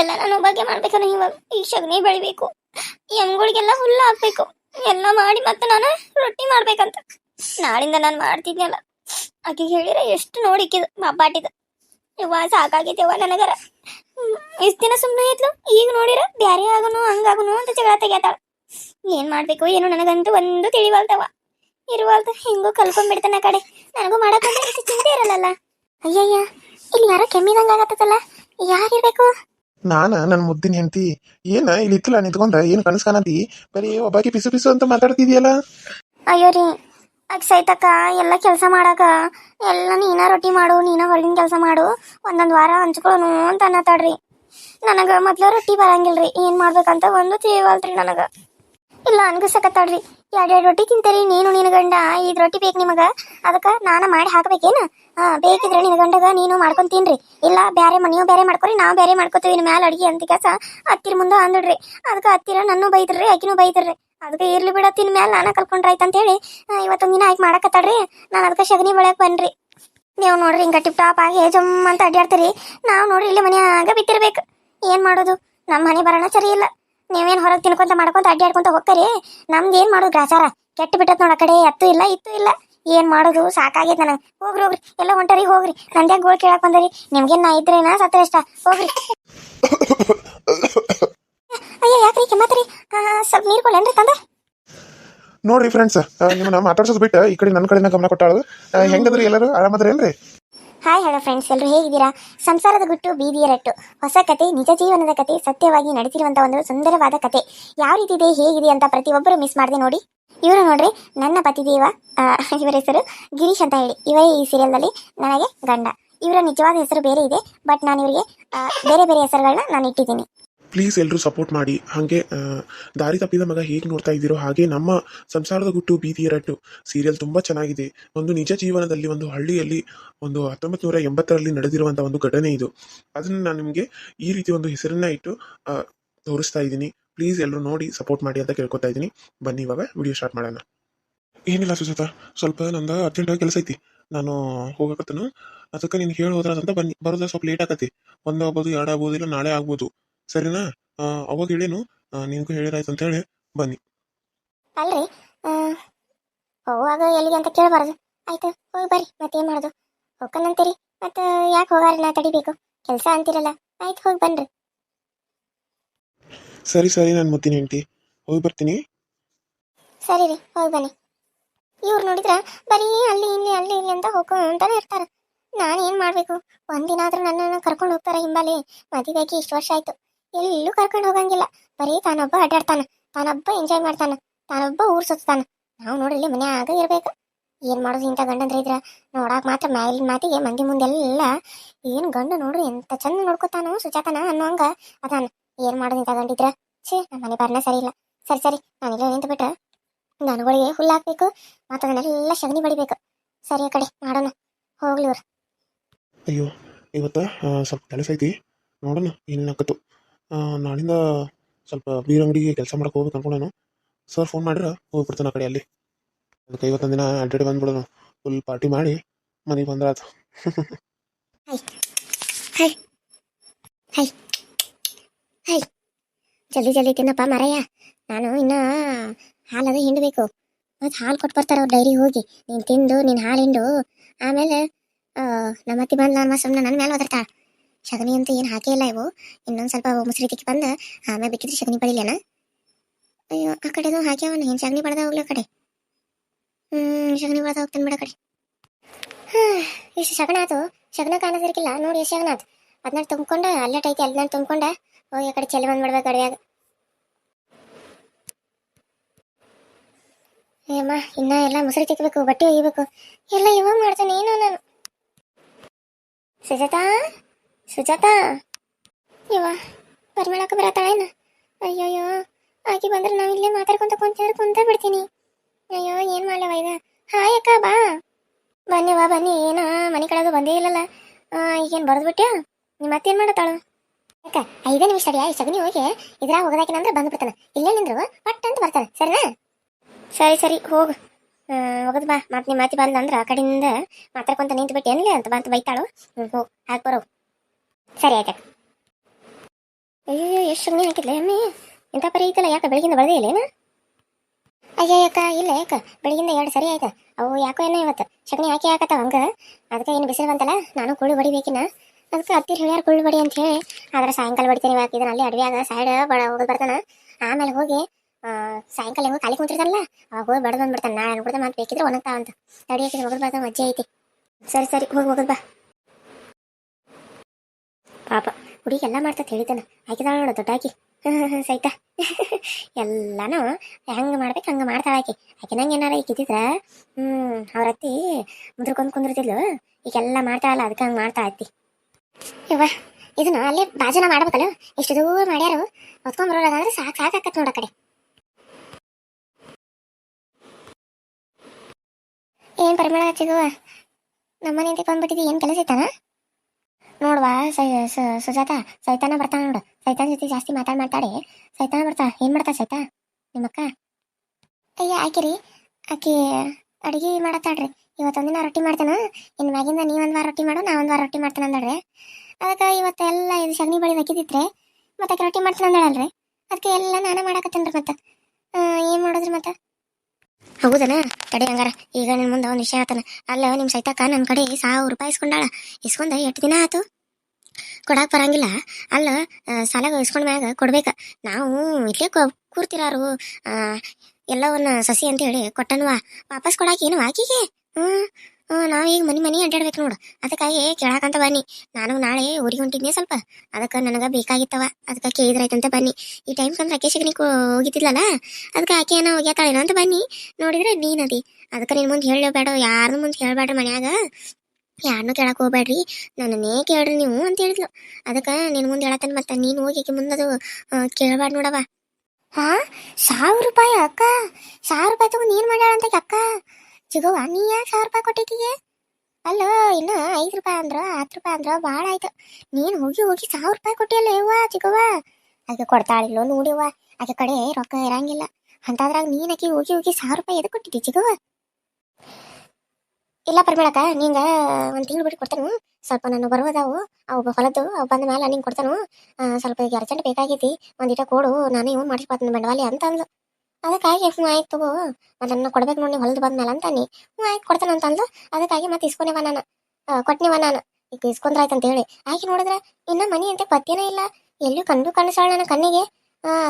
ಎಲ್ಲ ನಾನು ಬಗ್ಗೆ ಮಾಡ್ಬೇಕನ್ನ ಇವಾಗ ಈ ಸಗಣಿ ಬೆಳಿಬೇಕು, ಈ ಎಮ್ಗಳಿಗೆಲ್ಲ ಹುಲ್ಲು ಹಾಕ್ಬೇಕು, ಎಲ್ಲ ಮಾಡಿ ಮತ್ತೆ ನಾನು ರೊಟ್ಟಿ ಮಾಡ್ಬೇಕಂತ. ನಾಳಿಂದ ನಾನು ಮಾಡ್ತಿದ್ನಲ್ಲ ಆಕೆಗೆ ಹೇಳಿದ್ರೆ ಎಷ್ಟು ನೋಡಿಕ್ಕಿದು ಬಾಪಾಟಿದು. ಇವ ಸಾಕಾಗಿದ್ದೇವ ನನಗರ. ಇಷ್ಟು ದಿನ ಸುಮ್ಮನೆ ಇದ್ಲು, ಈಗ ನೋಡಿರ ಬ್ಯಾರೆ ಆಗುನು, ಹಂಗಾಗುನು ಅಂತ ಜಗಳ ತೆಗೆತಾಳ ಏನ್ ಮಾಡ್ಬೇಕು ಏನು ನನಗಂತೂ ಒಂದು ತಿಳಿವಲ್ತವ ಇರುವಲ್ತ ಹಿಂಗೂ ಕಲ್ಕೊಂಡ್ಬಿಡ್ತಾನ ಕಡೆ. ನನಗೂ ಮಾಡಕ್ ಚಿಂತೆ ಇರಲ್ಲಲ್ಲ. ಅಯ್ಯಯ್ಯ, ಇಲ್ಲಿ ಯಾರೋ ಕೆಮ್ಮಿದಂಗ ಆಗತ್ತಲ್ಲ ಯಾರಿರ್ಬೇಕು? ನಾನ ನನ್ನ ಮುದ್ದಿನ ಹೆಂಡತಿ. ಏನ ಇಲ್ಲಿ ಇತ್ತಲ್ಲ ನಿಂತ್ಕೊಂಡ? ಏನು ಕನಸು ಕಾಣತಿ ಬರೀ ಒಬ್ಬಾಕಿ ಪಿಸು ಪಿಸು ಅಂತ ಮಾತಾಡ್ತಿದ್ಯಲ್ಲ? ಅಯ್ಯೋ ರೀ ಅಕ್ ಸೈತಕ್ಕ, ಎಲ್ಲ ಕೆಲಸ ಮಾಡಾಕ. ಎಲ್ಲ ನೀನ ರೊಟ್ಟಿ ಮಾಡು, ನೀನ ಹೊರಗಿನ ಕೆಲಸ ಮಾಡು. ಒಂದೊಂದು ವಾರ ಹಂಚ್ಕೊಳನು ಅಂತ ಅನ್ನತಾಡ್ರಿ ನನಗ ಮೊದ್ಲ ರೊಟ್ಟಿ ಬರಂಗಿಲ್ರಿ. ಏನ್ ಮಾಡ್ಬೇಕಂತ ಒಂದು ತಿಳಿವಲ್ತ್ರಿ ನನಗ. ಇಲ್ಲ ಅನ್ಗಸಕತ್ತಾಡ್ರಿ ಎರಡೆರಡು ರೊಟ್ಟಿ ತಿಂತಾರಿ, ನೀನು ನಿನ್ನ ಗಂಡ, ಐದು ರೊಟ್ಟಿ ಬೇಕು ನಿಮಗ. ಅದಕ್ಕೆ ನಾನ ಮಾಡಿ ಹಾಕಬೇಕೇನು? ಹಾ, ಬೇಕಿದ್ರೆ ನಿನ್ನ ಗಂಡಗ ನೀನು ಮಾಡ್ಕೊಂಡ್ ತಿನ್ರಿ. ಇಲ್ಲ ಬೇರೆ ಮನೆಯೋ ಬೇರೆ ಮಾಡ್ಕೊರಿ, ನಾವು ಬೇರೆ ಮಾಡ್ಕೊತೀವಿ. ನಿಮ್ಮ ಮ್ಯಾಲ ಅಡಿಗೆ ಅಂತ ಕೆಲಸ ಹತ್ತಿರ ಮುಂದೆ ಅಂದ್ರಿ ಅದಕ್ಕ ಹತ್ತಿರ ನನ್ನ ಬೈದ್ರಿ, ಆಕಿನೂ ಬೈದ್ರಿ. ಅದಕ್ಕೆ ಇರ್ಲಿ ಬಿಡ ತಿನ್ ಮ್ಯಾಲ ನಾನ ಕಲ್ಕೊಂಡ್ರ ಆಯ್ತು ಅಂತೇಳಿ ಇವತ್ತೊಂದು ದಿನ ಆಯ್ಕೆ ಮಾಡಕತ್ತಾಡ್ರಿ ನಾನು ಅದಕ್ಕೆ ಶಗನಿ ಬೆಳಕ್ ಬನ್ರಿ ನೀವು ನೋಡ್ರಿ, ಹಿಂಗ ಟಿಪ್ ಟಾಪ್ ಆಗಿ ಜಮ್ ಅಂತ ಅಡ್ಡಾಡ್ತೀರಿ ನಾವು ನೋಡ್ರಿ, ಇಲ್ಲಿ ಮನೆಯಾಗ ಬಿತ್ತಿರ್ಬೇಕು ಏನ್ ಮಾಡೋದು? ನಮ್ಮ ಮನೆ ಬರೋಣ ಸರಿ ಇಲ್ಲ. ನೀವೇನ್ ಹೊರಗೆ ತಿನ್ಕೊಂತ ಮಾಡ್ಕೊಂತ ಅಡ್ಡಾಡ್ಕೊಂತ ಹೋಗ್ತಾರಿ? ನಮ್ದು ಏನ್ ಮಾಡೋದು ಗ್ರಾಚಾರ? ಕೆಟ್ಟ ಬಿಟ್ಟತ್ ನೋಡ ಕಡೆ, ಎತ್ತು ಇಲ್ಲ, ಇತ್ತು ಇಲ್ಲ. ಏನ್ ಮಾಡೋದು? ಸಾಕಾಗೈತೆ ನನಗೆ. ಹೋಗ್ರಿ ಹೋಗ್ರಿ. ಎಲ್ಲ ಹೊಂಟರಿ ಹೋಗ್ರಿ. ನಂದ್ಯಾಗ ಗೋಳ್ ಕೇಳಕ್ ಬಂದರಿ. ನಿಮ್ಗೆ ನಾ ಇದ್ರೇನಾ ಸತ್ರ ಇಷ್ಟ ಹೋಗ್ರಿ. ಅಯ್ಯ, ಯಾಕ್ರಿ ಕೆಮ್ಮತ್ರಿ ಸ್ವಲ್ಪ ನೀರ್ ಕೊಡ್ಲೇನ್ರಿ ತಂದ? ನೋಡ್ರಿ ಫ್ರೆಂಡ್ಸ್ ನಿಮ್ಮನ್ನ ಮಾತಾಡ್ಸೋದು ಬಿಟ್ಟು ಈ ಕಡೆ ನನ್ನ ಕಡೆನ ಗಮನ ಕೊಟ್ಟಾಳು ಹೆಂಗದ್ರಿ ಎಲ್ಲರೂ? ಆರಾಮದ್ರಿ ಹಾಯ್ ಹಲೋ ಫ್ರೆಂಡ್ಸ್ ಎಲ್ಲರೂ ಹೇಗಿದ್ದೀರಾ? ಸಂಸಾರದ ಗುಟ್ಟು, ಬೀದಿಯ ರಟ್ಟು. ಹೊಸ ಕತೆ, ನಿಜ ಜೀವನದ ಕತೆ, ಸತ್ಯವಾಗಿ ನಡೆಸಿರುವಂತಹ ಒಂದು ಸುಂದರವಾದ ಕತೆ. ಯಾವ ರೀತಿ ಇದೆ, ಹೇಗಿದೆ ಅಂತ ಪ್ರತಿಯೊಬ್ಬರು ಮಿಸ್ ಮಾಡಿದೆ ನೋಡಿ. ಇವರು ನೋಡ್ರಿ, ನನ್ನ ಪತಿದೇವ ದೇವ ಇವರ ಹೆಸರು ಗಿರೀಶ್ ಅಂತ ಹೇಳಿ. ಇವರೇ ಈ ಸೀರಿಯಲ್ನಲ್ಲಿ ನನಗೆ ಗಂಡ. ಇವರ ನಿಜವಾದ ಹೆಸರು ಬೇರೆ ಇದೆ ಬಟ್ ನಾನು ಇವರಿಗೆ ಬೇರೆ ಬೇರೆ ಹೆಸರುಗಳನ್ನ ನಾನು ಇಟ್ಟಿದ್ದೀನಿ. ಪ್ಲೀಸ್ ಎಲ್ಲರೂ ಸಪೋರ್ಟ್ ಮಾಡಿ. ಹಾಗೆ ದಾರಿ ತಪ್ಪಿದ ಮಗ ಹೇಗೆ ನೋಡ್ತಾ ಇದ್ದೀರೋ ಹಾಗೆ ನಮ್ಮ ಸಂಸಾರದ ಗುಟ್ಟು ಬೀದಿ ರಟ್ಟು ಸೀರಿಯಲ್ ತುಂಬ ಚೆನ್ನಾಗಿದೆ. ಒಂದು ನಿಜ ಜೀವನದಲ್ಲಿ, ಒಂದು ಹಳ್ಳಿಯಲ್ಲಿ, ಒಂದು ಹತ್ತೊಂಬತ್ತು ನೂರ ಎಂಬತ್ತರಲ್ಲಿ ನಡೆದಿರುವಂಥ ಒಂದು ಘಟನೆ ಇದು. ಅದನ್ನು ನಾನು ನಿಮಗೆ ಈ ರೀತಿ ಒಂದು ಹೆಸರನ್ನ ಇಟ್ಟು ತೋರಿಸ್ತಾ ಇದ್ದೀನಿ. ಪ್ಲೀಸ್ ಎಲ್ಲರೂ ನೋಡಿ ಸಪೋರ್ಟ್ ಮಾಡಿ ಅಂತ ಕೇಳ್ಕೊತಾ ಇದ್ದೀನಿ. ಬನ್ನಿ ಇವಾಗ ವಿಡಿಯೋ ಸ್ಟಾರ್ಟ್ ಮಾಡೋಣ. ಏನಿಲ್ಲ ಸುಜಾತ, ಸ್ವಲ್ಪ ನಂದು ಅರ್ಜೆಂಟಾಗಿ ಕೆಲಸ ಐತಿ. ನಾನು ಹೋಗಕತ್ತನು. ಅದಕ್ಕೆ ನೀನು ಹೇಳಿ ಬನ್ನಿ. ಬರೋದ ಸ್ವಲ್ಪ ಲೇಟ್ ಆಗತ್ತೆ. ಒಂದು ಆಗ್ಬೋದು ಎರಡು ಆಗ್ಬೋದು ಇಲ್ಲ ನಾಳೆ ಆಗ್ಬೋದು. ಸರಿನಾ? ಅವಾಗ ಹೇಳೇನು? ನಿನಗೂ ಹೇಳಿರಾಯ್ತು ಅಂತ ಹೇಳಿ ಬನ್ನಿ. ಅಲ್ರಿ ಹೋಗುವಾಗ ಎಲ್ಲಿಗೆ ಅಂತ ಕೇಳಬಾರ್ದು. ಆಯ್ತು ಹೋಗಿ ಬರ್ರಿ ಮತ್ತೇನು ಮಾಡೋದು? ಹೋಗ್ಕನಂತೀರಿ ಮತ್ತೆ ಯಾಕೆ ಹೋಗಾರಿ ನಾ ತಡಿಬೇಕು? ಕೆಲಸ ಅಂತಿರಲ್ಲ ಆಯ್ತು ಹೋಗಿ ಬನ್ರಿ. ಸರಿ ಸರಿ ನಾನು ಮುತ್ತಿನ ಹೆಂಡತಿ. ಹೋಗಿ ಬರ್ತೀನಿ. ಸರಿ ರೀ ಹೋಗಿ ಬನ್ನಿ. ಇವ್ರು ನೋಡಿದ್ರ ಬರೀ ಅಲ್ಲಿ ಇಲ್ಲಿ ಅಲ್ಲಿ ಇಲ್ಲಿ ಅಂತ ಹೋಗ್ಕೊಂತಾನೆ ಇರ್ತಾರೆ. ನಾನು ಏನ್ ಮಾಡಬೇಕು? ಒಂದಿನ ಆದ್ರೂ ನನ್ನನ್ನು ಕರ್ಕೊಂಡು ಹೋಗ್ತಾರೆ ಹಿಂಬಾಲಿ. ಮದುವೆಗೆ ಇಷ್ಟು ವರ್ಷ ಆಯ್ತು. ಎಲ್ಲೂ ಕರ್ಕೊಂಡು ಹೋಗಂಗಿಲ್ಲ. ಬರೀ ತಾನೊಬ್ಬ ಅಡ್ಡಾಡ್ತಾನ, ತಾನೊಬ್ಬ ಎಂಜಾಯ್ ಮಾಡ್ತಾನ, ತಾನೊಬ್ಬ ಊರ್ ಸುತ್ತಾನ ನಾವು ಇಲ್ಲಿ ಮನ್ಯಾಗ ಇರ್ಬೇಕು. ಏನ್ ಮಾಡೋದು ಇಂಥ ಗಂಡಂದ್ರ ಇದ್ರ? ನೋಡಾಕ್ ಮಾತ್ರ ಮೈಲಿನ ಮಾತಿಗೆ ಮಂದಿ ಮುಂದೆಲ್ಲ ಏನ್ ಗಂಡ ನೋಡ್ರಿ ಎಂತ ಚಂದ ನೋಡ್ಕೊತಾನೋ ಸುಜಾತನ ಅನ್ನೋಂಗ ಅದಾನ. ಏನ್ ಮಾಡೋದು ಇಂಥ ಗಂಡಿದ್ರ? ಛೇ ನಮ್ಮ ಮನೆ ಬರ್ನ ಸರಿ ಇಲ್ಲ ಸರಿ ಸರಿ, ನಾನು ಇಲ್ಲೇ ನಿಂತು ಬಿಟ್ಟ ದನಗಳಿಗೆ ಹುಲ್ಲು ಹಾಕ್ಬೇಕು ಮತ್ತು ಅದನ್ನೆಲ್ಲ ಶಗಣಿ ಬಡಿಬೇಕು. ಸರಿ ಆ ಕಡೆ, ಮಾಡೋಣ. ಹೋಗ್ಲಿ ಅವ್ರು ಅಯ್ಯೋ, ಇವತ್ತ ಸ್ವಲ್ಪ ಕೆಲಸ ಐತಿ. ನೋಡೋಣ ಏನೇನಾಕತ್ತು ನಾಳಿಂದ ಸ್ವಲ್ಪ ಬೀರ್ ಅಂಗಡಿಗೆ ಕೆಲಸ ಮಾಡಕ್ಕೆ ಹೋಗ್ಬೇಕು ಅನ್ಕೊಂಡೇನು. ಸರ್ ಫೋನ್ ಮಾಡಿರ ಹೋಗ್ಬಿಡ್ತಾನೆ ಆ ಕಡೆ ಅಲ್ಲಿ. ಅದಕ್ಕೆ ಇವತ್ತೊಂದು ದಿನ ಅಡ್ಡಾಡಿ ಬಂದ್ಬಿಡೋನು ಫುಲ್ ಪಾರ್ಟಿ ಮಾಡಿ ಮನೆಗೆ ಬಂದ್ರಾತು ಜಲ್ದಿ ಜಲ್ದಿ ತಿನ್ನಪ್ಪ ಮರಯ್ಯ. ನಾನು ಇನ್ನು ಹಾಲದ ಹಿಂಡಬೇಕು ಮತ್ತು ಹಾಲು ಕೊಟ್ಟು ಬರ್ತಾರೆ ಅವ್ರು ಡೈರಿ ಹೋಗಿ. ನೀನು ತಿಂದು, ನೀನು ಹಾಲು ಹಿಂಡು. ಆಮೇಲೆ ನಮ್ಮ ಅತ್ತಿ ಬಂದ್ಲ ಅನ್ಮ ಸುಮ್ಮನೆ ನನ್ನ ಮೇಲೆ ಒದರ್ತಾಳ. ಸಗಣಿ ಅಂತ ಏನು ಹಾಕೇ ಇಲ್ಲ ಇವು. ಇನ್ನೊಂದು ಸ್ವಲ್ಪ ಮುಸ್ರಿ ತಿಕ್ಕಿ ಬಂದು, ಆಮೇಲೆ ಬೇಕಿದ್ರೆ ಶಗಣಿ ಪಡಿಲೇನ ಅಯ್ಯೋ, ಆ ಕಡೆದು ಹಾಕ್ಯಾವನ ಏನು ಸಗಣಿ ಪಡೆದ ಹೋಗ್ಲಿ ಆ ಕಡೆ. ಹ್ಞೂ ಶಗಣಿ ಪಡೆದ ಹೋಗ್ತಾನೆ ಬಿಡ ಕಡೆ. ಹಾಂ ಇಷ್ಟು ಸಗಣ ಆತು? ಶಗಣ ಕಾಣದಿರ್ಕಿಲ್ಲ, ನೋಡಿ ಎಷ್ಟು ಶಗಣ ಆತು. ಅದನ್ನ ತುಂಬ್ಕೊಂಡು, ಅಲ್ಲೇ ಐತಿ ಅದನ್ನ ತುಂಬ್ಕೊಂಡೆ ಹೋಗಿ ಆ ಕಡೆ ಚೆಲ್ಲಿ ಬಂದ್ಬಿಡ್ಬೇಕು ಅಡುಗೆಯಾಗ ಏಮ್ಮ, ಇನ್ನ ಎಲ್ಲ ಮೊಸರು ತಿಕ್ಕಬೇಕು ಬಟ್ಟೆ ಒಯ್ಯಬೇಕು ಎಲ್ಲ ಇವಾಗ ಮಾಡ್ತಾನೆ, ಏನು ನಾನು. ಸುಜಾತಾ? ಸುಜಾತಾ? ಇವ ಪರಿಮಳಕ್ಕೆ ಬರತ್ತಾಳೇನ ಅಯ್ಯೋಯ್ಯೋ, ಆಕಿ ಬಂದ್ರೆ ನಾವು ಇಲ್ಲೇ ಮಾತಾಡ್ಕೊಂತ ಕುಂತಿದ್ರೆ ಕುಂತ ಬಿಡ್ತೀನಿ. ಅಯ್ಯೋ, ಏನ್ ಮಾಡ್ಲವ ಈಗ? ಹಾಯ್ ಅಕ್ಕ, ಬಾ. ಬನ್ನಿ ವಾ ಬನ್ನಿ. ಏನ, ಮನೆ ಕಡೆದು ಬಂದೇ ಇಲ್ಲಲ್ಲ. ಈಗೇನು ಬರೆದ್ಬಿಟ್ಯಾ? ನಿಮ್ಮ ಮತ್ತೇನು ಮಾಡತ್ತಾಳು? ಅಕ್ಕ ಐದೇ ನಿಮಿಷ ಸರಿಯಾ ಈ ಸಗಣಿ ಹೋಗಿ. ಇದ್ರಾಗ ಹೋಗದಾಕಿನಂದ್ರೆ ಬಂದು ಬಿಡ್ತಾನೆ. ಇಲ್ಲೇ ನಿಂದ್ರು, ಪಟ್ ಅಂತ ಬರ್ತಾನೆ. ಸರಿನಾ? ಸರಿ ಸರಿ, ಹೋಗು. ಹೋಗದ್ ಬಾ. ಮತ್ತೆ ನಿಮ್ಮ ಮಾತಿ ಬಂದ ಅಂದ್ರೆ ಆ ಕಡೆಯಿಂದ ಮಾತಾಡ್ಕೊಂತ ನಿಂತು ಬಿಟ್ಟು ಏನಿಲ್ಲ ಅಂತ ಬಂತು ಬೈತಾಳು. ಹೋಗಿ. ಹಾಕಿ ಆಯ್ತು. ಅಯ್ಯೋ ಎಷ್ಟು ಸಗಣಿ ಹಾಕಿದ್ಲೆ ಅಮ್ಮಿ? ಎಂಥ ಪರಿ ಐತಲ್ಲ, ಯಾಕೆ ಬೆಳಗಿಂದ ಬೆಳೆದೇ ಇಲ್ಲೇನ ಅಯ್ಯೋ ಯಾಕ ಇಲ್ಲ, ಯಾಕ? ಬೆಳಗಿಂದ ಎರಡು ಸರಿ ಆಯ್ತು? ಅವು ಯಾಕೋ ಏನೋ ಇವತ್ತು? ಸಗಣಿ ಹಾಕಿ ಹಾಕತ್ತಾವ ಹಂಗೆ? ಅದಕ್ಕೆ ಏನು ಬಿಸಿಲು ಬಂತಲ್ಲ? ನಾನು ಕುಳ್ಳು ಬಡಿಬೇಕಿನ ಅದಕ್ಕೆ ಹತ್ತಿರ ಹೇಳ್ಯಾರ ಕುಳ್ಳು ಬಡಿ ಅಂತ ಹೇಳಿ. ಆದ್ರೆ ಸಾಯಂಕಾಲ ಬಡಿತೀನಿ ಇವಾಗ. ಇದನ್ನ ಅಲ್ಲಿ ಆಗ ಸೈಡ್ ಬಡ ಹೋಗಿ ಬರ್ತಾನ. ಆಮೇಲೆ ಹೋಗಿ ಸಾಯಂಕಾಲ ಹೆಂಗೋ ಖಾಲಿ ಕುಂತಿರ್ತಾನಲ್ಲ? ಅವಾಗ ಹೋಗಿ ಬಡದ್ ಬಂದ್ಬಿಡ್ತಾನೆ. ನಾಳೆ ಅನ್ಬಿಡ್ದೆ ಮತ್ತೆ ಬೇಕಿದ್ರೆ ಒಣಗ್ತಾವಂತ. ತಡಿ ಹಾಕಿದ್ರೆ ಹೋಗೋದು ಬರ್ತಾವ ಅಜ್ಜಿ ಐತಿ. ಸರಿ ಸರಿ, ಹೋಗಿ, ಹೋಗೋದು ಬಾ. ಪಾಪ ಹುಡುಗಿ ಎಲ್ಲ ಮಾಡ್ತತ್ ಹೇಳಿದ್ದಾನ. ಆಕಿದಾಳ ನೋಡು, ದೊಡ್ಡಾಕಿ. ಸೈತಾ ಎಲ್ಲಾನು ಹೆಂಗೆ ಮಾಡ್ಬೇಕು ಹಂಗೆ ಮಾಡ್ತಾಳೆ ಆಕೆ. ಆಕೆ ನಂಗೆ ಏನಾರ ಈಗಿದ್ರ ಹ್ಮ್, ಅವ್ರ ಅತ್ತಿ ಮುದ್ರಕೊಂಡ್ ಕುಂದಿರ್ತಿದ್ಲು ಈಗೆಲ್ಲ ಮಾಡ್ತಾಳಲ್ಲ, ಅದಕ್ಕೆ ಹಂಗೆ ಮಾಡ್ತಾ ಅತ್ತಿ ಇವ ಇದನ್ನ ಅಲ್ಲೇ ಬಾಜನ ಮಾಡ್ಬೇಕಲ್ಲ? ಇಷ್ಟು ದೂರ ಮಾಡ್ಯಾರು ಹೊತ್ಕೊಂಡ್ಬರೋದಾದ್ರೆ ಸಾಕು ಸಾಕಾಕತ್ ನೋಡ ಕಡೆ. ಏನ್ ಪರಿಮಳ ಹಚ್ಚಿಗುವ ನಮ್ಮನೆ ಅಂತ ಬಂದ್ಬಿಟ್ಟಿದ್ದು, ಏನು ಕೆಲಸ ಐತಾನ ನೋಡ್ವಾ ಸುಜಾತ, ಸೈತಾನ ಬರ್ತಾನ ನೋಡು. ಸೈತಾನ ಜೊತೆ ಜಾಸ್ತಿ ಮಾತಾಡ್ ಮಾತಾಡಿ ಸೈತಾನ ಬರ್ತಾ, ಏನ್ ಮಾಡ್ತಾ ಸೈತಾ? ನಿಮ್ಮಕ್ಕ? ಅಯ್ಯ, ಆಕಿರಿ. ಆಕಿ ಅಡಿಗೆ ಮಾಡತ್ತಾಳ್ರಿ. ಇವತ್ತೊಂದಿನ ರೊಟ್ಟಿ ಮಾಡ್ತಾನ. ಇನ್ ಮ್ಯಾಗಿಂದ ನೀ ಒಂದ್ ವಾರ ರೊಟ್ಟಿ ಮಾಡು, ನಾ ಒಂದ್ ವಾರ ರೊಟ್ಟಿ ಮಾಡ್ತಾನ ಅಂದಳ್ರಿ. ಅದಕ್ಕೆ ಇವತ್ತೆಲ್ಲ ಇದು ಸಗಣಿ ಬಳಿ ಹಾಕಿದಿತ್ರಿ. ಮತ್ತೆ ರೊಟ್ಟಿ ಮಾಡ್ತಾನ ಅಂದಳಲ್ರಿ. ಅದಕ್ಕೆ ಎಲ್ಲ ನಾನೇ ಮಾಡಾಕತ್ತೇನ್ರಿ ಮತ್ತೆ. ಏನ್ ಮಾಡೋದ್ರಿ ಮತ್ತೆ? ಹೌದನ? ತಡಿ ಹಂಗಾರ. ಈಗ ನಿನ್ ಮುಂದೆ ಒಂದು ವಿಷಯ ಆತನ ಅಲ್ಲ, ನಿಮ್ ಸೈತಕ್ಕ ನನ್ನ ಕಡೆ ಸಾವಿರ ರೂಪಾಯಿ ಇಸ್ಕೊಂಡಾಳ ಇಸ್ಕೊಂಡ ಎಷ್ಟು ದಿನ ಆತು? ಕೊಡಾಕ್ ಬರಂಗಿಲ್ಲ. ಅಲ್ಲ ಸಾಲಾಗ ಸಾಲ ಇಸ್ಕೊಂಡ್ ಮ್ಯಾಗ ಕೊಡ್ಬೇಕ. ನಾವು ಇಲ್ಲೇ ಕೂರ್ತಿರಾರು. ಎಲ್ಲವನ್ನ ಸಸಿ ಅಂತ ಹೇಳಿ ಕೊಟ್ಟನ್ವಾ. ವಾಪಸ್ ಕೊಡಾಕ ಏನು ಆಕಿಗೆ? ಹ್ಮ್. ಹ್ಮ್ ಈಗ ಮನಿ ಮನಿ ಅಡ್ಡಾಡ್ಬೇಕು ನೋಡು. ಅದಕ್ಕಾಗಿ ಕೇಳಾಕಂತ ಬನ್ನಿ. ನಾನು ನಾಳೆ ಊರಿಗೆ ಹೊಂಟಿದ್ನಿ ಸ್ವಲ್ಪ. ಅದಕ್ಕೆ ನನಗೆ ಬೇಕಾಗಿತ್ತವ. ಅದಕ್ಕೆ ಕೇಳಿದ್ರಾಯ್ತಂತ ಬನ್ನಿ. ಈ ಟೈಮ್ ಕಂದ್ರೆ ರಾಕೇಶ್ ನೀವು ಹೋಗಿದ್ದಿಲ್ಲಲ್ಲ? ಅದಕ್ಕೆ ಆಕೆ ಏನೋ ಹೋಗ್ಯಾತಾಳೇನೋ ಅಂತ ಬನ್ನಿ. ನೋಡಿದ್ರೆ ನೀನದಿ ಅದಕ್ಕೆ ನಿನ್ ಮುಂದೆ ಹೇಳಬೇಡ ಯಾರನ್ನ ಮುಂದೆ ಹೇಳಬೇಡ್ರಿ ಮನ್ಯಾಗ. ಯಾರನ್ನೂ ಕೇಳಕ್ ಹೋಗ್ಬೇಡ್ರಿ. ನನ್ನನ್ನೇ ಕೇಳ್ರಿ ನೀವು ಅಂತ ಹೇಳಿದ್ಲು. ಅದಕ್ಕೆ ನಿನ್ ಮುಂದೆ ಹೇಳತ್ತೇನೆ ಮತ್ತೆ ನೀನು ಹೋಗಿ ಮುಂದೆ ಮುಂದದು ಕೇಳಬೇಡ ನೋಡವ ಹಾ? ಸಾವಿರ ರೂಪಾಯಿ ಅಕ್ಕ. ಸಾವಿರ ರೂಪಾಯಿ ತಗೊಂಡು ನೀನ್ ಮಾಡ್ಯಾಳ ಅಂತ ಅಕ್ಕ. ಚಿಗವ್ವ ನೀ ಯಾಕೆ ಸಾವಿರ ರೂಪಾಯಿ ಕೊಟ್ಟಿದ್ದೀಯ? ಅಲ್ಲ, ಇನ್ನ ಐದು ರೂಪಾಯಿ ಅಂದ್ರ, ಹತ್ತು ರೂಪಾಯಿ ಅಂದ್ರ ಭಾಳ ಆಯ್ತು. ನೀನು ಹೋಗಿ ಹೋಗಿ ಸಾವಿರ ರೂಪಾಯಿ ಕೊಟ್ಟಿಯಲ್ಲ, ಯವ್ವ ಚಿಗವ್ವ ಅದಕ್ಕೆ ಕೊಡ್ತಾಳಿಲ್ಲ ನೋಡಿವ್ವ ಆಕೆ ಕಡೆ ರೊಕ್ಕ ಇರಂಗಿಲ್ಲ. ಅಂತದ್ರಾಗ ನೀನ್ ಆಕಿ ಹೋಗಿ ಹೋಗಿ ಸಾವಿರ ರೂಪಾಯಿ ಎದಕ್ಕೆ ಕೊಟ್ಟಿದ್ದಿ ಚಿಗವ್ವ ಇಲ್ಲ ಪರಿಮಳಕ್ಕ, ನಿಂಗ ಒಂದು ತಿಂಗಳು ಬಿಟ್ಟು ಕೊಡ್ತಾನು. ಸ್ವಲ್ಪ ನಾನು ಬರುವುದಾವು ಅವು ಹೊಲದ್ದು, ಅವು ಬಂದ ಮೇಲೆ ನಿಂಗೆ ಕೊಡ್ತಾನು. ಸ್ವಲ್ಪ ಈಗ ಅರ್ಜೆಂಟ್ ಬೇಕಾಗೈತಿ ಒಂದಿಟ ಕೊಡು, ನಾನು ಇವ್ ಮಾಡಿಸ್ಕೊತೀನಿ ಬಂಡವಾಳಿ ಅಂತ ಅಂದ್ಲು ಅದಕ್ಕಾಗಿ ಹ್ಞೂ ಆಯ್ತು ತಗೋ. ಅದನ್ನು ಕೊಡ್ಬೇಕು ನೋಡಿ ಹೊಲದ ಬಂದ್ಮೇಲೆ ಅಂತಾನೆ. ಹ್ಞೂ ಆಯ್ತು, ಕೊಡ್ತಾನೆ ಅಂತ ಅಂದ್ಲು ಅದಕ್ಕಾಗಿ ಮತ್ತೆ ಇಸ್ಕೊನೇವ ನಾನು. ಕೊಟ್ನಿವ ನಾನು. ಈಗ ಇಸ್ಕೊಂಡ್ರಾಯ್ತು ಅಂತ ಹೇಳಿ. ಆಕೆ ನೋಡಿದ್ರೆ, ಇನ್ನು ಮನಿ ಅಂತ ಪತ್ತೇನೇ ಇಲ್ಲ. ಎಲ್ಲೂ ಕಂಡು ಕಾಣಿಸಾಳ ನನ್ನ ಕಣ್ಣಿಗೆ?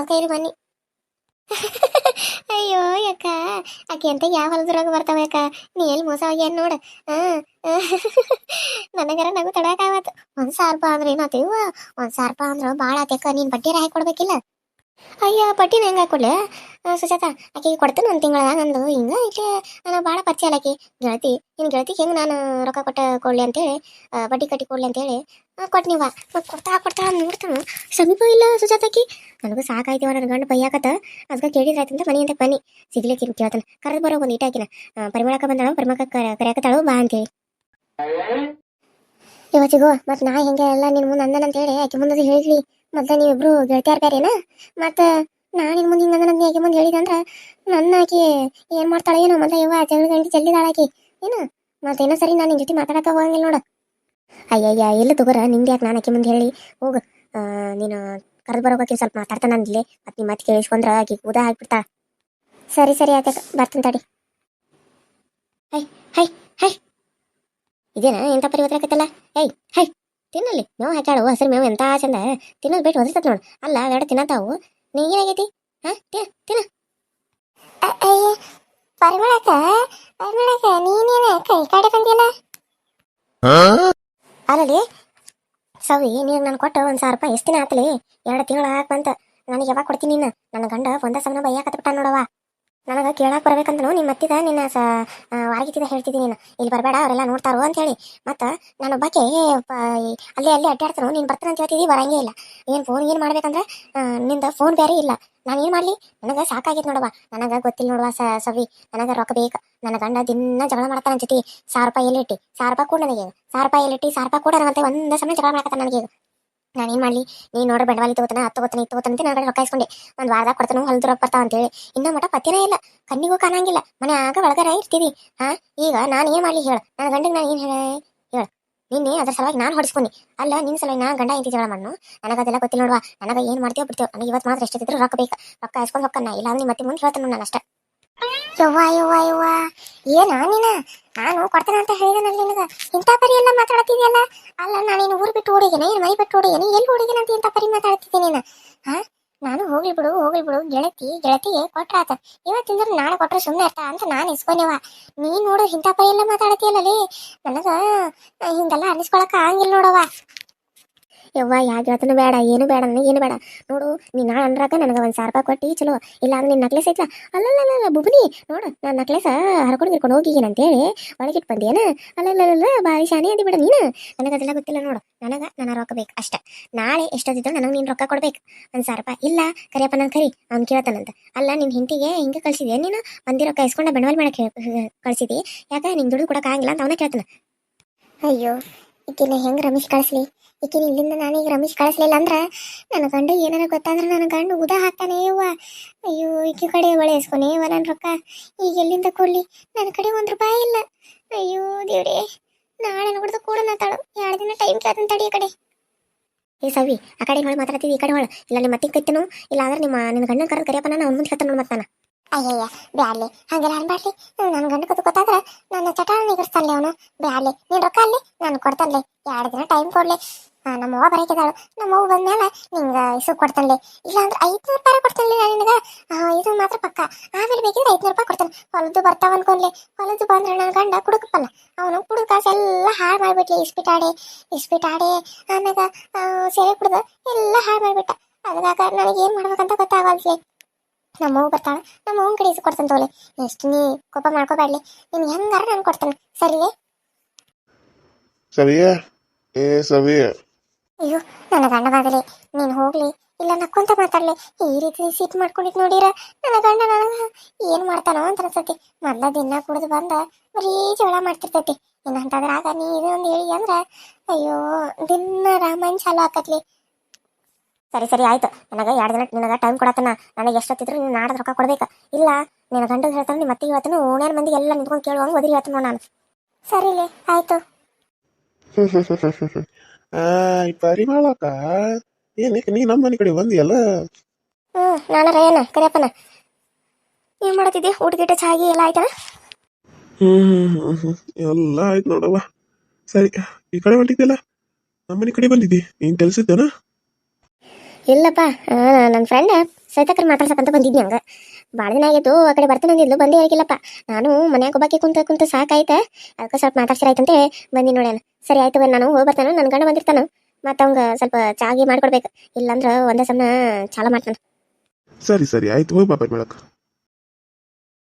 ಕೈಲಿ ಬನ್ನಿ. ಅಯ್ಯೋ, ಅಕ್ಕ. ಆಕೆ ಅಂತ ಯಾವ ಹೊಲದ್ರಾಗ ಬರ್ತಾವ ಅಕ್ಕ? ನೀ ಎಲ್ಲಿ ಮೋಸ ಹೋಗ್ಯಾನ ನೋಡು? ನನಗರ ನಗು ತಡಕಾವತ್ತು ಒಂದ್ ಸಾವಿರ ರೂಪಾಯಿ ಅಂದ್ರೆ ಏನಾತೇವ ಒಂದ್ ಸಾವಿರ ರೂಪಾಯಿ ಅಂದ್ರೆ ಭಾಳ ಆತಕ್ಕ ನೀನ್ ಬಡ್ಡಿ ಹಾಕಿ ಕೊಡ್ಬೇಕಿಲ್ಲ? ಅಯ್ಯ ಪಟ್ಟಿನ ಹೆಂಗ ಹಾಕೊಡ್ಲೆ. ಸುಜಾತ ಆಕೆಗೆ ಕೊಡ್ತೇನೆ ಒಂದ್ ತಿಂಗಳ ನಂದು ಹಿಂಗ ಇಲ್ಲೇ ನಾನು ಭಾಳ ಪರಿಚಯ ಅಲ್ಲ ಆಕಿ. ಗೆಳತಿ ನಿನ್ ಗೆಳತಿಗೆ ಹೆಂಗ್ ನಾನು ರೊಕ್ಕ ಕೊಟ್ಟ ಕೊಡ್ಲಿ ಅಂತೇಳಿ ಬಡ್ಡಿ ಕಟ್ಟಿ ಕೊಡ್ಲಿ ಅಂತೇಳಿ ಕೊಟ್ನಿವ ಮತ್ತೆ ಕೊಡ್ತಾ ಕೊಡ್ತಾ ನೋಡ್ತಾನ. ಸಮೀಪ ಇಲ್ಲ ಸುಜಾತಾಕಿ. ನನಗೂ ಸಾಕಾಯ್ತೀವ ನನ್ನ ಗಂಡ ಬೈಯಾಕತ್ತ ಅದಕ್ಕೆ ಕೇಳಿದ್ರಾಯ್ತಂತ ಮನೆ ಅಂತ ಬನ್ನಿ. ಸಿಗ್ಲಿಕ್ಕೆ ಕೇಳ್ತಾನೆ ಕರೆದು ಬರೋ ಒಂದು ಈಟಾಕಿನ ಪರಿಮಳಕ ಬಂದಾಳು ಪರಿಮಳಕ ಕರೆಯಾಕತ್ತಾಳು ಬಾ ಅಂತೇಳಿ. ಇವತ್ತಿಗೋ ಮತ್ತೆ ನಾ ಹೆಂಗೆ ಎಲ್ಲ ನಿನ್ ಮುಂದೆ ಅಂದನಂತೇಳಿ ಅಂತ ಹೇಳಿ ಆಕೆ ಮುಂದೆ ಹೇಳ್ಲಿ ಮೊದ್ಲ ನೀವಿಬ್ರು ಗೆಳತಿಯಾರ್ ಬೇರೆನಾ? ಮತ್ತ ನಿನ್ ಮುಂದೆ ಹಿಂಗ ನನ್ನ ಆಕೆ ಮುಂದೆ ಹೇಳಿದಂದ್ರ ನನ್ನ ಆಕಿ ಏನ್ ಮಾಡ್ತಾಳೆ ಏನೋ ಮತ್ತೆ ಇವ ಜಗಳ ಗಂಟೆ ಚೆಲ್ಲಿದಾಳ ಆಕಿ. ಏನು? ಮತ್ತೆ ಏನೋ ಸರಿ ನಾನು ನಿನ್ ಜೊತೆ ಮಾತಾಡಕ ಹೋಗಂಗಿಲ್ಲ ನೋಡ. ಅಯ್ಯಯ್ಯ ಎಲ್ಲ ತಗೋರ, ನಿಮ್ದು ಯಾಕೆ ನಾನು ಆಕೆ ಮುಂದೆ ಹೇಳಿ? ಹೋಗು. ನೀನು ಕರೆದು ಬರೋಕೆ ಸ್ವಲ್ಪ ಮಾತಾಡ್ತಾನ ಅಂದ್ಲಿ ಮತ್ತೆ ನಿಮ್ಮ ಮತ್ತೆ ಕೇಳಿಸ್ಕೊಂಡ್ರ ಆಕಿ ಕೂದ ಹಾಕ್ಬಿಡ್ತಾ ಸರಿ ಸರಿ ಆಕೆ ಬರ್ತೀನಿ ತಡಿ. Hi hi hi. ಇದೇನಾ ಎಂತ ಪರಿ ಒದ್ರಾಕತ್ತಲ್ಲ ಏಯ್, ಹೈ. ತಿನ್ನಲ್ಲಿ. ಮೇವು ಹಾಕ್ಯಾಳು ಹಸಿರು ಮೇವು ಎಂತ ಚಂದ. ತಿನ್ನೋದು ಬಿಟ್ಟು ಒದರ್ತತ್ ನೋಡು. ಅಲ್ಲ ಎರಡು ತಿನ್ನತಾವು. ನೀ ಏನಾಗೈತಿ? ಹಾ ತಿನ್ನ ತಿನ್ನ. ಪರಿಮಳಕ ಪರಿಮಳಕ ನೀನೇನ ಕೈ ಕಾಡೆ ಬಂದಿಲ್ಲ ಅಲ್ಲಲ್ಲಿ ಸವಿ ನೀನು ನಾನು ಕೊಟ್ಟು ಒಂದು ಸಾವಿರ ರೂಪಾಯಿ ಎಷ್ಟು ದಿನ ಆತಲಿ? ಎರಡು ತಿಂಗಳು ಹಾಕ್ ಬಂತ. ನನಗೆ ಯಾವಾಗ ಕೊಡ್ತೀನಿ ನೀನು? ನನ್ನ ಗಂಡ ಒಂದ ಸಮನ ಬೈಯಾಕತ್ಬಿಟ್ಟ ಬಿಟ್ಟ ನೋಡವ ನನಗೆ ಕೇಳಕ್ಕೆ ಬರ್ಬೇಕಂತನು ನಿಮ್ಮ ಮತ್ತಿದ ನಿನ್ನ ಸ ವಾರಗಿತ್ತಿದ ಹೇಳ್ತಿದ್ದೀನಿ ನೀನು. ಇಲ್ಲಿ ಬರಬೇಡ, ಅವರೆಲ್ಲ ನೋಡ್ತಾರೋ ಅಂತ ಹೇಳಿ. ಮತ್ತು ನಾನು ಒಬ್ಬಾಕೆ ಅಲ್ಲೇ, ಅಲ್ಲಿ ಅಡ್ಡಾಡ್ತಾನು ನೀನು ಬರ್ತಾನೆ ಅಂತ ಹೇಳ್ತಿದ್ದೀವಿ ಬರಂಗೇ ಇಲ್ಲ. ಏನು ಫೋನ್ ಏನು ಮಾಡ್ಬೇಕಂದ್ರೆ ನಿಂದ ಫೋನ್ ಬೇರೆ ಇಲ್ಲ. ನಾನು ಏನು ಮಾಡಲಿ? ನನಗೆ ಸಾಕಾಗಿದೆ ನೋಡವ ನನಗೆ ಗೊತ್ತಿಲ್ಲ ನೋಡುವ ಸ, ಸವಿ. ನನಗೆ ರೊಕ್ಕ ಬೇಕು. ನನ್ನ ಗಂಡ ದಿನ ಜಗಳ ಮಾಡ್ತಾನ ಅನ್ಸತಿ ಸಾವಿರ ರೂಪಾಯಿ ಎಲ್ಲಿಟ್ಟು ಸಾವಿರ ರೂಪಾಯಿ ಕೂಡ ನನಗೆ ಸಾವಿರ ರೂಪಾಯಿ ಎಲ್ಲಿಟ್ಟು ಸಾವಿರ ರೂಪಾಯಿ ಕೂಡ ಅಂತ ಒಂದು ಸಮಯ ಜಗಳ ಮಾಡ್ತಾನೆ ನನಗೆ ನಾನು ಏನು ಮಾಡಲಿ? ನೀ ನೋಡ್ರಿ ಬಂಡವಾಳ ತಗೋತಾನೆ ಹತ್ತು ತಗೋತಾನೆ ಇತ್ತು ತಗೋತಾನೆ ನನ್ನ ಕಡೆ ರೊಕ್ಕ ಇಸ್ಕೊಂಡೆ. ಒಂದು ವಾರದಾಗ ಕೊಡ್ತಾನೆ, ಹೊಲ್ದು ರೊಕ್ಕ ಬರ್ತಾವ ಅಂತೇಳಿ ಇನ್ನ ಮಟ ಪತ್ತಿನೇ ಇಲ್ಲ. ಕಣ್ಣಿಗೂ ಕಾಣಂಗಿಲ್ಲ. ಮನೆ ಆಗ ಒಳಗರ ಇರ್ತೀವಿ. ಹಾ? ಈಗ ನಾನು ಏನು ಮಾಡಲಿ ಹೇಳು. ನನ್ನ ಗಂಡಿಗೆ ನಾನು ಏನು ಹೇಳ? ಹೇಳು. ನಿನ್ನೆ ಅದ್ರ ಸಲುವಾಗಿ ನಾನು ಹೊಡಿಸ್ಕೊನಿ ಅಲ್ಲ ನಿನ್ನ ಸಲುವಾಗಿ ನಾ ಗಂಡ ಇಂತಿ ಜಗಳ ಮಣ್ಣು ನನಗೆ ಅದೆಲ್ಲ ಗೊತ್ತಿಲ್ಲ ನೋಡುವ. ನನಗೆ ಏನು ಮಾಡ್ತೀವೋ ಬಿಡ್ತೀವೋ ನನಗೆ ಇವತ್ತು ಮಾತ್ರ ಎಷ್ಟಿದ್ರು ರೊಕ್ಕ ಬೇಕು. ರೊಕ್ಕ ಇಸ್ಕೊಂಡು ಹೊಕ್ಕನ್ನ ಇಲ್ಲ ಅಂದ್ರೆ ಮತ್ತೆ ಮುಂದೆ ಹೇಳ್ತಾನೆ ನಾನು ಅಷ್ಟೇ. ಯವ್ವ ಯವ್ವ ಯವ್ವ. ಏನ ನೀನ ನಾನು ಕೊಡ್ತೇನೆ ಅಂತ ಹೇಳಿದನಲ್ಲ ನಿನಗ. ಇಂಥ ಪರಿ ಎಲ್ಲ ಮಾತಾಡ್ತಿದ್ಯಲ್ಲ? ಅಲ್ಲ ನಾನೇನು ಊರು ಬಿಟ್ಟು ಓಡಿಗೆನ? ಏನು ಮನೆ ಬಿಟ್ಟು ಓಡಿಗೆನ? ಎಲ್ಲಿ ಓಡಿಗೆನ ಅಂತ ಇಂಥ ಪರಿ ಮಾತಾಡ್ತಿದ್ದೆ ನೀನು? ಹಾ? ನಾನು ಹೋಗ್ಲಿ ಬಿಡು ಹೋಗ್ಲಿ ಬಿಡು. ಗೆಳತಿ ಗೆಳತಿಗೆ ಕೊಟ್ರಾತ ಇವತ್ತಿಂದ್ರೆ ನಾಳೆ ಕೊಟ್ರೆ ಸುಮ್ಮನೆ ಇರ್ತಾ ಅಂತ ನಾನು ಇಸ್ಕೊನೇವ ನೀ ನೋಡು, ಇಂಥ ಪರಿ ಎಲ್ಲ ಮಾತಾಡತಿಯಲ್ಲೇ ನನಗ ಹಿಂಗೆಲ್ಲ ಅನಿಸ್ಕೊಳಕ್ಕ ಆಗಂಗಿಲ್ಲ ನೋಡವ್ವ. ಯವ್ವ ಯಾವ ಹೇಳ್ತಾನು ಬೇಡ, ಏನು ಬೇಡ, ನನಗೆ ಏನು ಬೇಡ. ನೋಡು ನೀ ನಾಳೆ ಅಂದ್ರಾಗ ನನಗೆ ಒಂದು ಸಾವಿರ ರೂಪಾಯಿ ಕೊಟ್ಟು, ಚಲೋ. ಇಲ್ಲ ಅಂದ್ರೆ ನಿನ್ನ ನಕ್ಲೆಸ್ ಐತ್ಲ? ಅಲ್ಲಲ್ಲ ಬುಬನಿ ನೋಡು, ನಾನು ನಕ್ಲೆಸ್ ಹರ್ಕೊಂಡು ಗಿರ್ಕೊಂಡು ಹೋಗಿಗೇನು ಅಂತೇಳಿ ಒಳಗಿಟ್ಟು ಬಂದೇನ? ಅಲ್ಲಲ್ಲ ಭಾರಿ ಶಾನೆ ಅಂದಿ ಬಿಡ ನೀನು. ನನಗೆ ಅದೆಲ್ಲ ಗೊತ್ತಿಲ್ಲ ನೋಡು. ನನಗೆ ನನ್ನ ರೊಕ್ಕ ಬೇಕು ಅಷ್ಟೇ. ನಾಳೆ ಎಷ್ಟೊತ್ತಿದ್ರು ನನಗೆ ನೀನು ರೊಕ್ಕ ಕೊಡ್ಬೇಕು. ಒಂದು ಸಾವಿರ ರೂಪಾಯಿ. ಇಲ್ಲ ಕರಿಯಪ್ಪ ನಾನು ಕರಿ, ಅವ್ನು ಕೇಳ್ತಾನಂತ. ಅಲ್ಲ ನಿನ್ನ ಹಿಂತಿಗೆ ಹಿಂಗೆ ಕಳ್ಸಿದ್ಯಾ ನೀನು? ಮಂದಿ ರೊಕ್ಕ ಇಸ್ಕೊಂಡ ಬಂಡವಾಳ ಮಾಡಕ್ಕೆ ಕಳ್ಸಿದಿ ಯಾಕೆ, ನಿಂಗೆ ದುಡ್ಡು ಕೊಡೋಕ್ಕಾಗಿಲ್ಲ ಅಂತ ಅವನ ಕೇಳ್ತಾನೆ. ಅಯ್ಯೋ ಈಕಿನ ಹೆಂಗೆ ರಮೇಶ್ ಕಳಿಸ್ಲಿ? ಈಕಿನ ಇಲ್ಲಿಂದ ನಾನು ಈಗ ರಮೇಶ್ ಕಳಿಸ್ಲಿಲ್ಲ ಅಂದ್ರೆ ನನ್ನ ಗಂಡ ಏನಾರ ಗೊತ್ತಾದ್ರೆ ನನ್ನ ಗಂಡ ಉದ ಹಾಕ್ತಾನೆ ಅವ್ವ ಅಯ್ಯೋ, ಈಕಿ ಕಡೆ ಒಳೆಸ್ಕೊನೇ ಯವ್ವ ನನ್ನ ರೊಕ್ಕ. ಈಗ ಎಲ್ಲಿಂದ ಕೊಡ್ಲಿ? ನನ್ನ ಕಡೆ ಒಂದು ರೂಪಾಯಿ ಇಲ್ಲ. ಅಯ್ಯೋ, ದೇವ್ರೇ. ನಾಳೆ ನೋಡಿದ ಕೂಡ ನಾತಾಳು ಎರಡು ದಿನ ಟೈಮ್ ಕೇಳ್ತಾನೆ ತಡಿ ಈ ಕಡೆ. ಏ ಸವಿ, ಆ ಕಡೆ ಹೊಳೆ ಮಾತಾಡ್ತಿದ್ದಿ ಈ ಕಡೆ ಹೊಳೆ. ಇಲ್ಲ, ನಿಮ್ಮ ಮತ್ತೆ ಕೈತೇನು? ಇಲ್ಲ ಅಂದ್ರೆ ನಿಮ್ಮ ನಿನ್ನ ಗಂಡನ ಕರೆದು ಕರಿಯಪ್ಪ ನಾನು ಅವ್ನ ಮುಂದೆ ಹೇಳ್ತಾನೆ ನೋಡಿ ಮತ್ತೆ ನಾನು. ಅಯ್ಯಯ್ಯ, ಬ್ಯಾಡ್ಲಿ. ಹಂಗೆಲ್ಲ ಅನ್ಬಾಡ್ಲಿ ನನ್ನ ಗಂಡ ಕೂತು ಗೊತ್ತಾದ್ರೆ ನನ್ನ ಚಟಾಳ ನಿಗರ್ಸ್ತಾನೆ ಅವನು. ಬ್ಯಾಡ್ಲಿ, ನೀನ್ ರೊಕ್ಕ ಅಲ್ಲಿ ನಾನು ಕೊಡ್ತಾನೆ ಎರಡು ದಿನ ಟೈಮ್ ಕೊಡ್ಲಿ. ನಮ್ಮ ಅವ್ವ ಬರಕಿದಾಳು ನಮ್ಮ ಅವ್ವ ಬಂದ್ಮೇಲೆ ನಿಂಗೆ ಇಸು ಕೊಡ್ತಾನೆ ಇಲ್ಲಾಂದ್ರೆ ಐದ್ನೂರು ರೂಪಾಯಿ ಕೊಡ್ತಾನೆ ನಾನು ನಿನಗೆ? ಇದು ಮಾತ್ರ ಪಕ್ಕ. ಆಮೇಲೆ ಬೇಕಿದ್ರೆ ಐದ್ನೂರು ರೂಪಾಯಿ ಕೊಡ್ತಾನೆ. ಹೊಲದ್ದು ಬರ್ತಾವ ಅನ್ಕೊಂಡ್ಲಿ. ಹೊಲದ್ದು ಬಂದ್ರೆ ನನ್ನ ಗಂಡ ಕುಡುಕಪ್ಪಲ್ಲ. ಅವನು ಕುಡುಕ ಕಾಸು ಎಲ್ಲ ಹಾಳು ಮಾಡಿಬಿಟ್ಲಿ ಇಸ್ಪಿಟ್ ಆಡಿ ಇಸ್ಪಿಟ್ ಆಡಿ ಆಮ್ಯಾಗ ಸೇವೆ ಕುಡ್ದು ಎಲ್ಲ ಹಾಳು ಮಾಡಿಬಿಟ್ಟ. ಅದ್ರಾಗ ನನಗೆ ಏನು ಮಾಡ್ಬೇಕಂತ ಗೊತ್ತಾಗಲ್ರಿ ನಮ್ಮ ಅವ್ವ ಬರ್ತಾಳೆ ನಮ್ಮ ಅವ್ವನ ಕಡೆ ಕೊಡ್ತಾನೆ ತೋಲೆ. ಎಷ್ಟು ನೀ ಕೋಪ ಮಾಡ್ಕೊಬ್ಯಾಡಲಿ ನೀನ್ ಹೆಂಗಾರ ನಾನು ಕೊಡ್ತೇನೆ. ಸರಿಯೇ ಸವಿಯ? ಏ ಸವಿಯ? ಅಯ್ಯೋ ನನ್ನ ಗಂಡ ಬಾಗಲಿ ನೀನು ಹೋಗ್ಲಿ ಇಲ್ಲ ನಕ್ಕೊಂತ ಮಾತಾಡ್ಲಿ. ಈ ರೀತಿ ಸೀಟ್ ಮಾಡ್ಕೊಂಡಿದ್ ನೋಡಿರ ನನ್ನ ಗಂಡ ನನಗ ಏನ್ ಮಾಡ್ತಾನೋ ಅಂತ ಅನ್ಸತಿ ಮೊದ್ಲ ದಿನ ಕುಡಿದು ಬಂದ ಬರೀ ಜಗಳ ಮಾಡ್ತಿರ್ತೈತಿ. ಇನ್ನಂತದ್ರಾಗ ನೀ ಇದೊಂದು ಹೇಳಿ ಅಂದ್ರ ಅಯ್ಯೋ ದಿನ ರಾಮಾಯಣ ಚಾಲು ಆಕತ್ಲಿ. ಸರಿ ಸರಿ ಆಯ್ತು. ನನಗೆ ಎರಡು ದಿನ ನಿನಗೆ ಟೈಮ್ ಕೊಡತ್ತನ. ನನಗೆ ಎಷ್ಟೊತ್ತಿದ್ರು ನೀನು ನಾಡದ ರೊಕ್ಕ ಕೊಡ್ಬೇಕು. ಇಲ್ಲ ನಿನ್ನ ಗಂಡ ಹೇಳ್ತಾನೆ ನಿಮ್ಮ ಮತ್ತೆ ಹೇಳ್ತಾನೆ ಓಣ್ಯಾನ ಮಂದಿ ಎಲ್ಲ ನಿಂತ್ಕೊಂಡು ಕೇಳುವಂಗ ಒದಿರಿ ಹೇಳ್ತಾನೆ ನಾನು. ಸರಿಲೇ ಆಯ್ತು. ಆಯ್ ಪರಿಮಳಕ್ಕ ಏನಕ್ಕೆ ನೀ ನಮ್ಮ ಮನೆ ಕಡೆ ಬಂದಿಯಲ್ಲ? ಹ್ಞೂ ನಾನು ಏನ ಕರಿಯಪ್ಪನ. ಏನು ಮಾಡತ್ತಿದ್ದೆ? ಊಟ ಗಿಟ ಚಾಗಿ ಎಲ್ಲ ಆಯ್ತಾ ಹ್ಞೂ ಎಲ್ಲ ಆಯ್ತು ನೋಡವ್ವ. ಸರಿ ಈ ಕಡೆ ಹೊಂಟಿದ್ದೆಲ್ಲ ನಮ್ಮ ಮನೆ ಕಡೆ ಬಂದಿದ್ದಿ? ನೀನು ಕೆಲ್ಸ ಇದ್ದೇನ ಇಲ್ಲಪ್ಪ ನನ್ನ ಫ್ರೆಂಡ್ ಸೈತಕ್ರ ಮಾತಾಡ್ಸಕ್ಕಂತ ಬಂದಿದ್ನಿ ಹಂಗ. ಭಾಳ ದಿನ ಆಗಿತ್ತು, ಆ ಕಡೆ ಬರ್ತೀನಿ ಅಂದಿದ್ಲು, ಬಂದೇ ಆಗಿಲ್ಲಪ್ಪ. ನಾನು ಮನ್ಯಾಗ ಒಬ್ಬಾಕಿ ಕುಂತ ಕುಂತ ಸಾಕಾಯ್ತ. ಅದಕ್ಕೆ ಸ್ವಲ್ಪ ಮಾತಾಡ್ಸಿರಾಯ್ತಂತೆ ಬಂದಿ ನೋಡ್ಯಾನ ಸರಿ ಆಯ್ತು ನಾನು ಹೋಗಿ ಬರ್ತಾನೆ ನನ್ನ ಗಂಡ ಬಂದಿರ್ತಾನ. ಮತ್ತೆ ಅವಂಗ ಸ್ವಲ್ಪ ಚಾಗಿ ಮಾಡ್ಕೊಡ್ಬೇಕು. ಇಲ್ಲಾಂದ್ರ ಒಂದೇ ಸಮನ ಚಾಲ ಮಾಡ್ತಾನೆ. ಸರಿ ಸರಿ, ಆಯ್ತು, ಹೋಗಿ ಬಾ ಪರಿಮಳಕ್ಕ